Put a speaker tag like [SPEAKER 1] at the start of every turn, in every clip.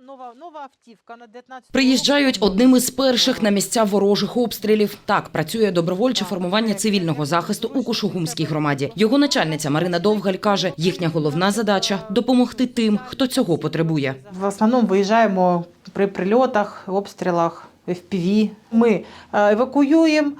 [SPEAKER 1] Нова, нова автівка на 19
[SPEAKER 2] Приїжджають одним із перших на місця ворожих обстрілів. Так працює добровольче формування цивільного захисту у Кушугумській громаді. Його начальниця Марина Довгаль каже, їхня головна задача допомогти тим, хто цього потребує.
[SPEAKER 1] В основному виїжджаємо при прильотах, обстрілах. FPV. Ми е, евакуюємо,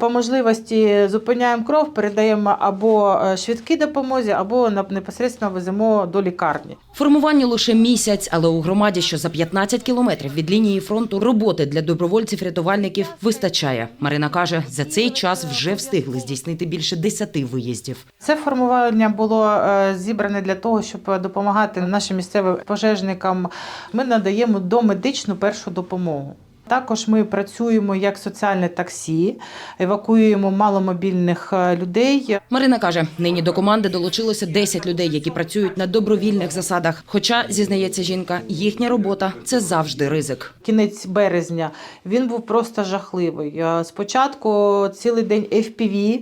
[SPEAKER 1] по можливості зупиняємо кров, передаємо або е, швидкій допомозі, або непосередньо веземо до лікарні.
[SPEAKER 2] Формуванню лише місяць, але у громаді, що за 15 кілометрів від лінії фронту, роботи для добровольців-рятувальників вистачає. Марина каже, за цей час вже встигли здійснити більше 10 виїздів.
[SPEAKER 1] Це формування було е, зібране для того, щоб допомагати нашим місцевим пожежникам. Ми надаємо домедичну першу допомогу. Також ми працюємо як соціальне таксі, евакуюємо маломобільних е, людей.
[SPEAKER 2] Марина каже, нині до команди долучилося 10 людей, які працюють на добровільних засадах. Хоча, зізнається жінка, їхня робота це завжди ризик.
[SPEAKER 1] Кінець березня він був просто жахливий. Е, Спочатку цілий день FPV.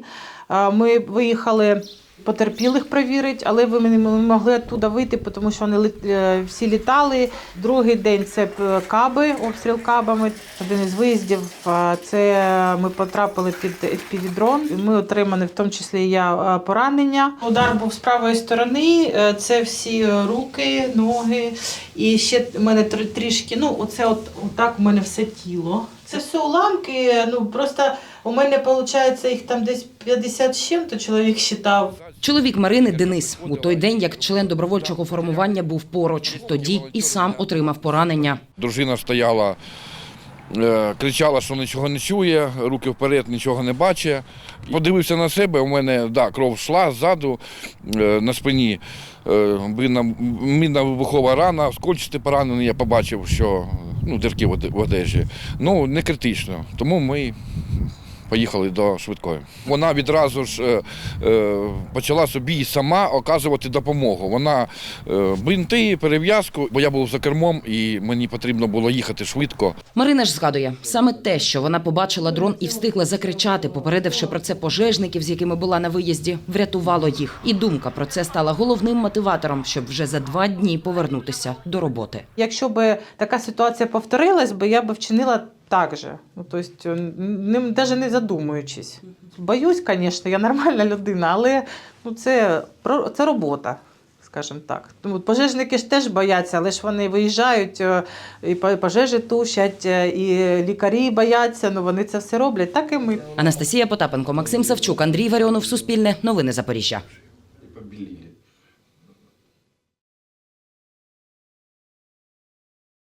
[SPEAKER 1] Е, Ми виїхали потерпілих перевірити, але ви не могли оттуда вийти, тому що вони е, всі літали. Другий день це каби, обстріл кабами. Один із виїздів е, це ми потрапили під FPV-дрон. Ми отримали, в тому числі я е, поранення. Удар був з правої сторони. е, Це всі руки, ноги. І ще в мене трішки, ну, оце от отак у мене все тіло. Це все уламки. Ну просто у мене виходить їх там десь 50 з чим-то чоловік считав.
[SPEAKER 2] Чоловік Марини Денис у той день, як член добровольчого формування, був поруч. Тоді і сам отримав поранення.
[SPEAKER 3] Дружина стояла, е, кричала, що нічого не чує, руки вперед, нічого не бачить. Подивився на себе, у мене да, кров йшла ззаду е, на спині. Е, Мінна, мінна вибухова рана, скольчити поранений, я побачив, що ну, дірки в одежі. Ну, не критично. Тому ми поїхали до швидкої. Вона відразу ж е, е, почала собі сама оказувати допомогу. Вона е, бинти, перев'язку, бо я був за кермом і мені потрібно було їхати швидко.
[SPEAKER 2] Марина ж згадує саме те, що вона побачила дрон і встигла закричати, попередивши про це пожежників, з якими була на виїзді, врятувало їх. І думка про це стала головним мотиватором, щоб вже за два дні повернутися до роботи.
[SPEAKER 1] Якщо б така ситуація повторилась, би я б вчинила так же. Ну, тобто, ним навіть не задумуючись. Боюсь, звісно, я нормальна людина, але ну, це, про- це робота. Скажімо так. Тому пожежники ж теж бояться, але ж вони виїжджають е, і пожежі тушать, е, і лікарі бояться, ну вони це все роблять, так і ми.
[SPEAKER 2] Анастасія Потапенко, Максим Савчук, Андрій Варіонов, Суспільне, Новини Запоріжжя.